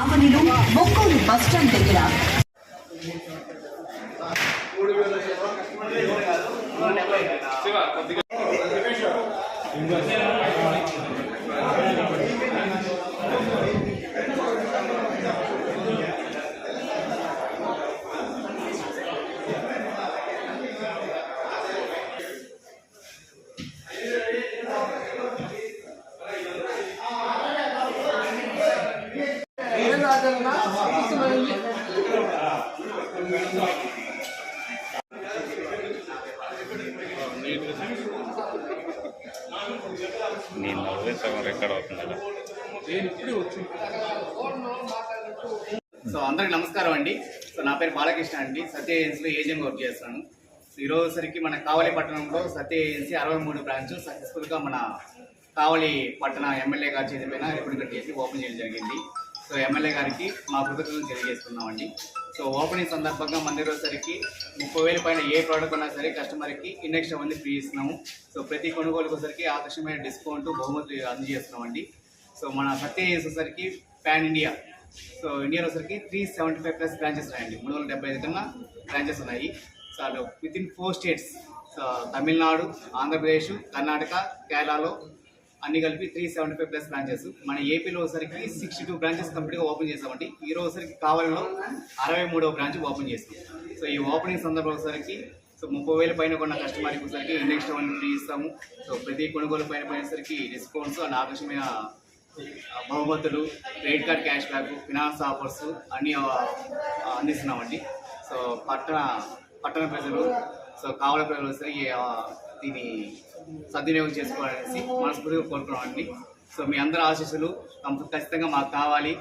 ఆవనిలో Ongole bus stand దగ్గర. నేను నవ్వే సగం రికార్డ్ అవుతుంది సో అందరికి నమస్కారం అండి. సో నా పేరు బాలకృష్ణ అండి. సత్య ఏజెన్సీలో ఏజెంట్ వర్క్ చేస్తున్నాను. సో ఈ రోజుసరికి మన కావలి పట్టణంలో సత్య ఏజెన్సీ అరవై మూడు బ్రాంచ్ సక్సెస్ఫుల్గా మన కావలి పట్టణ ఎమ్మెల్యే గారి చేతి పైన రిప్రజెంట్ చేసి ఓపెన్ చేయడం జరిగింది. సో ఎమ్మెల్యే గారికి మా కృతజ్ఞతలు తెలియజేస్తున్నామండి. సో ఓపెనింగ్ సందర్భంగా మన ముప్పై వేల పైన ఏ ప్రోడక్ట్ ఉన్నా సరే కస్టమర్కి ఇండక్షన్ అవన్నీ ఫ్రీ ఇస్తున్నాము. సో ప్రతి కొనుగోలుకు వచ్చరికి ఆకర్షణమైన డిస్కౌంట్ బహుమతులు అందజేస్తున్నామండి. సో మన సత్య చేసేసరికి ప్యాన్ ఇండియా. సో ఇండియాలో వచ్చరికి three seventy five plus branches ఉన్నాయండి. మూడు వందల డెబ్బై ఐదు కన్నా బ్రాంచెస్ ఉన్నాయి. So with in four states. So Tamil Nadu Andhra Pradesh Karnataka కేరళలో అన్ని కలిపి three seventy five plus branches మన ఏపీలో ఒకసారికి సిక్స్టీ టూ బ్రాంచెస్ కంప్లీట్గా ఓపెన్ చేసామండి. ఈ రోజు కావాలలో అరవై మూడవ బ్రాంచ్ ఓపెన్ చేసాం. సో ఈ ఓపెనింగ్ సందర్భం ఒకసారికి సో ముప్పై వేల పైన కొన్న కస్టమర్కి ఒకసారికి ఇండెక్స్ వన్ ఫ్రీ ఇస్తాము. సో ప్రతి కొనుగోలు పైన పోయేసరికి డిస్కౌంట్స్ అండ్ ఆకర్షణీయ బహుమతులు credit card cash back finance offers అన్నీ అందిస్తున్నామండి. సో పట్టణ పట్టణ ప్రజలు సో కావల ప్రజలు వస్తే దీన్ని సద్వినియోగం చేసుకోవాలనేసి మనస్ఫూర్తిగా కోరుకున్నామండి. సో మీ అందరి ఆశీస్సులు ఖచ్చితంగా మాకు కావాలి.